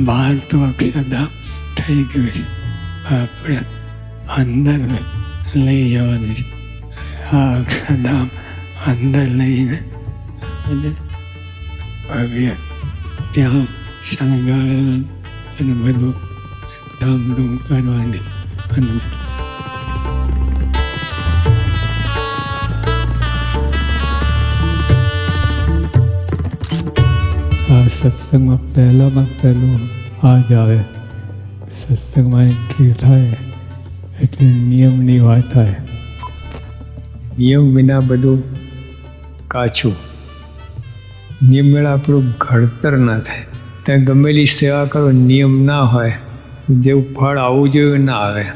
બહાર તો અક્ષરધામ થઈ ગયું છે આપણે અંદર લઈ જવાનું છે આ અક્ષરધામ અંદર લઈને અને ભવ્ય ત્યાં શણગારવાનું અને બધું ધામધૂમ કરવાની અંદર સત્સંગમાં પહેલામાં પહેલું આ જ આવે. સત્સંગમાં એન્ટ્રી થાય, એટલે નિયમની વાત થાય. નિયમ વિના બધું કાચું. નિયમ વેળા આપણું ઘડતર ના થાય. ત્યાં ગમેલી સેવા કરો, નિયમ ના હોય, જેવું ફળ આવવું જોઈએ ના આવે.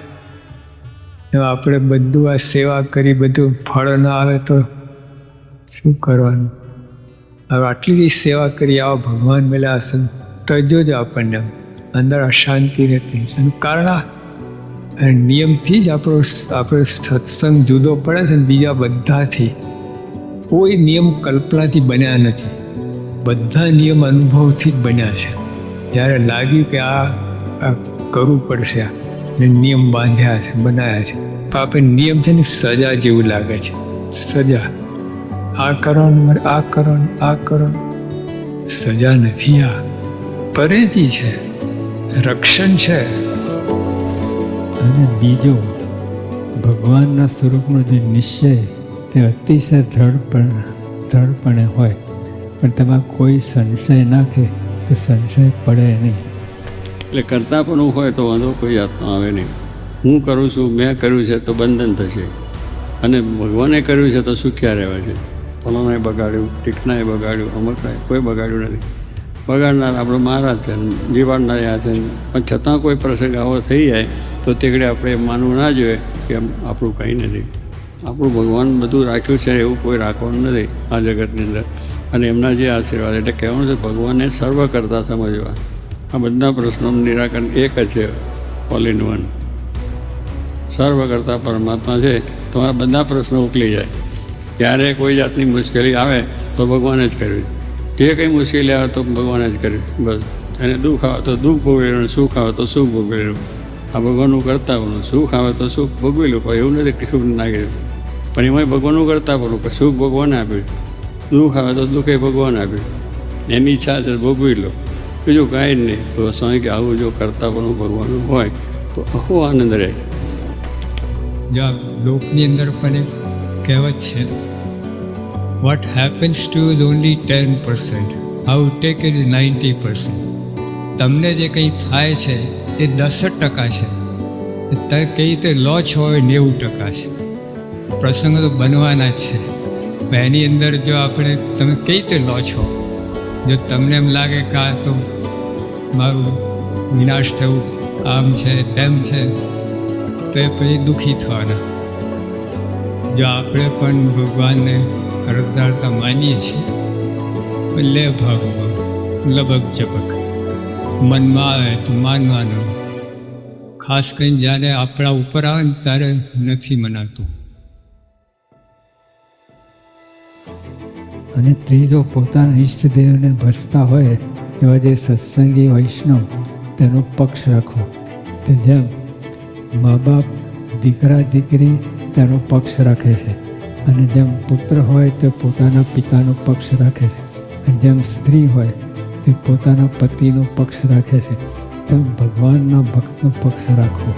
આપણે બધું આ સેવા કરી, બધું ફળ ના આવે તો શું કરવાનું? હવે આટલી બધી સેવા કરી, આવા ભગવાન મેળા હશે તજો જ આપણને અંદર અશાંતિ રહેતી એનું કારણ આ. અને નિયમથી જ આપણો આપણો સત્સંગ જુદો પડે છે ને, બીજા બધાથી. કોઈ નિયમ કલ્પનાથી બન્યા નથી. બધા નિયમ અનુભવથી જ બન્યા છે. જ્યારે લાગ્યું કે આ કરવું પડશે ને નિયમ બાંધ્યા છે બનાવ્યા છે. તો આપણે નિયમ છે ને, સજા જેવું લાગે છે. સજા. આ કરવાનું મારે આ કરવાનું આ કરો સજા નથી આ. પરેતી છે. રક્ષણ છે. અને બીજો ભગવાનના સ્વરૂપનો જે નિશ્ચય તે અતિશય ધડપણ ધડપણે હોય. પણ તેમાં કોઈ સંશય નાખે તો સંશય પડે નહીં. એટલે કરતા પણ હોય તો વાંધો કોઈ આત્મા આવે નહીં. હું કરું છું મેં કર્યું છે તો બંધન થશે. અને ભગવાને કર્યું છે તો સુખ્યા રહેવા છે. ફલાણાએ બગાડ્યું ટીકનાએ બગાડ્યું અમરનાએ કોઈ બગાડ્યું નથી. બગાડનાર આપણો મહારાજ છે, જીવાડનાર આ છે. પણ છતાં કોઈ પ્રસંગ આવો થઈ જાય, તો તેકડે આપણે માનવું ના જોઈએ કે આપણું કંઈ નથી. આપણું ભગવાન બધું રાખ્યું છે, એવું કોઈ રાખવાનું નથી આ જગતની અંદર. અને એમના જે આશીર્વાદ એટલે કહેવાનું છે, ભગવાનને સર્વ કરતા સમજવા. આ બધા પ્રશ્નોનું નિરાકરણ એક જ છે ઓલ ઇન વન સર્વ કરતા પરમાત્મા છે, તો આ બધા પ્રશ્નો ઉકલી જાય. જ્યારે કોઈ જાતની મુશ્કેલી આવે તો ભગવાને જ કર્યું જે કંઈ મુશ્કેલી આવે તો ભગવાને જ કર્યું બસ. અને દુઃખ આવે તો દુઃખ ભોગવેલું સુખ આવે તો સુખ ભોગવેલું આ ભગવાનનું પણ સુખ આવે તો સુખ ભોગવેલું પણ એવું નથી કે સુખ ના કર્યું પણ એમાંય ભગવાનનું કરતા પણ સુખ ભગવાને આપ્યું. દુઃખ આવે તો દુઃખે ભગવાન આપ્યું. એની ઈચ્છા છે ભોગવી લો. બીજું કાંઈ જ નહીં. તો સ્વામી કે આવું જો કરતા પણ ભગવાનનું હોય, તો અહો આનંદ રહે. લોકની અંદર પણ કહેવત છે what happens to is only ten percent how take is ninety percent તમને જે કંઈ થાય છે, એ દસ જ ટકા છે. તમે કઈ રીતે લો છો એ નેવું ટકા છે. પ્રસંગો તો બનવાના જ છે. એની અંદર જો આપણે, તમે કઈ રીતે લો છો જો તમને એમ લાગે કે આ તો મારું વિનાશ થયું, આમ છે તેમ છે, તો એ પછી દુઃખી થવાના. જો આપણે પણ ભગવાનને અરજદારતા માનીએ છીએ લે ભગવાન લબક ઝપક મનમાં આવે તો માનવાનું. ખાસ કરીને જ્યારે આપણા ઉપર આવે ને ત્યારે નથી મનાતું. અને ત્રીજો પોતાના ઈષ્ટદેવને ભજતા હોય, એવા જે સત્સંગી વૈષ્ણવ, તેનો પક્ષ રાખવો. તે જેમ મા બાપ, દીકરા, દીકરી તેનો પક્ષ રાખે છે. અને જેમ પુત્ર હોય તે પોતાના પિતાનો પક્ષ રાખે છે. અને જેમ સ્ત્રી હોય તે પોતાના પતિનો પક્ષ રાખે છે. તેમ ભગવાનના ભક્તનો પક્ષ રાખવો.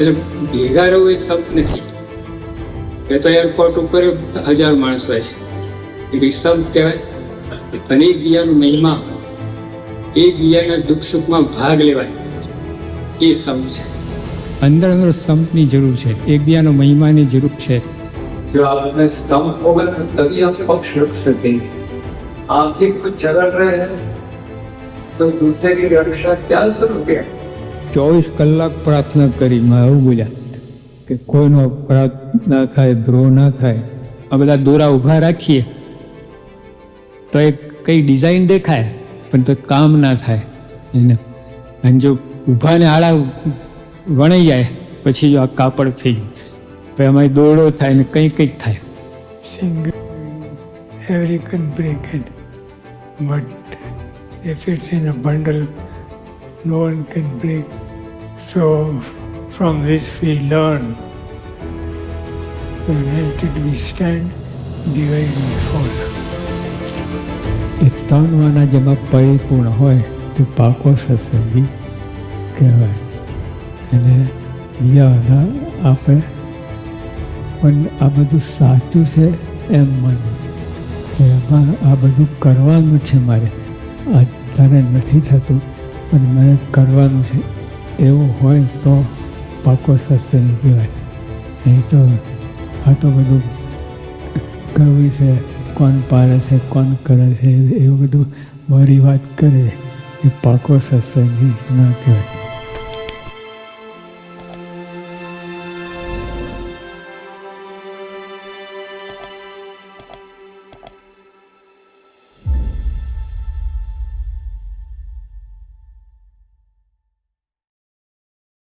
એટલે ભેગા રહેવું એ સંપ નથી. એ તો એરપોર્ટ ઉપર હજાર માણસ હોય છે. એ સંપ કહેવાય અને એકબીજાનું મહિમા એકબીજાના દુઃખ સુખમાં ભાગ લેવાય એ સંપ છે અંદર અંદર સંપની જરૂર છે એકબીજાનો મહિમાની જરૂર છે जो आपने स्तंभ होगा तो तभी आप पक्ष रख सकेंगे आप ही कुछ चल रहे हैं तो दूसरे की रक्षा क्या करोगे ચોવીસ કલાક પ્રાર્થના કરી મેં એવું બોલ્યા કે કોઈનો અપરાધ ના થાય દ્રોહ ના થાય આ બધા દોરા ઊભા રાખીએ તો એ કઈ ડિઝાઇન દેખાય પણ તો કામ ના થાય એને અને જો ઊભા ને આડા વણાઈ જાય પછી જો આ કાપડ થઈ ગયું કાપે એમાં દોડો થાય ને કંઈ કંઈક થાય single every can break it but if it's in a bundle no one can break so from this we learn united we stand divided we fall એ જેમાં પરિપૂર્ણ હોય તે પાકો સત્સંગી કહેવાય. અને બીજા બધા આપણે પણ આ બધું સાચું છે એમ માનવું એમાં આ બધું કરવાનું છે મારે. અત્યારે નથી થતું પણ મને કરવાનું છે એવું હોય તો પાકો સત્સંગી કહેવાય. નહીં તો, આ તો બધું કહ્યું છે. કોણ પાડે છે, કોણ કરે છે, એવું બધું મારી વાત કરે. એ પાકો સત્સંગી ના કહેવાય.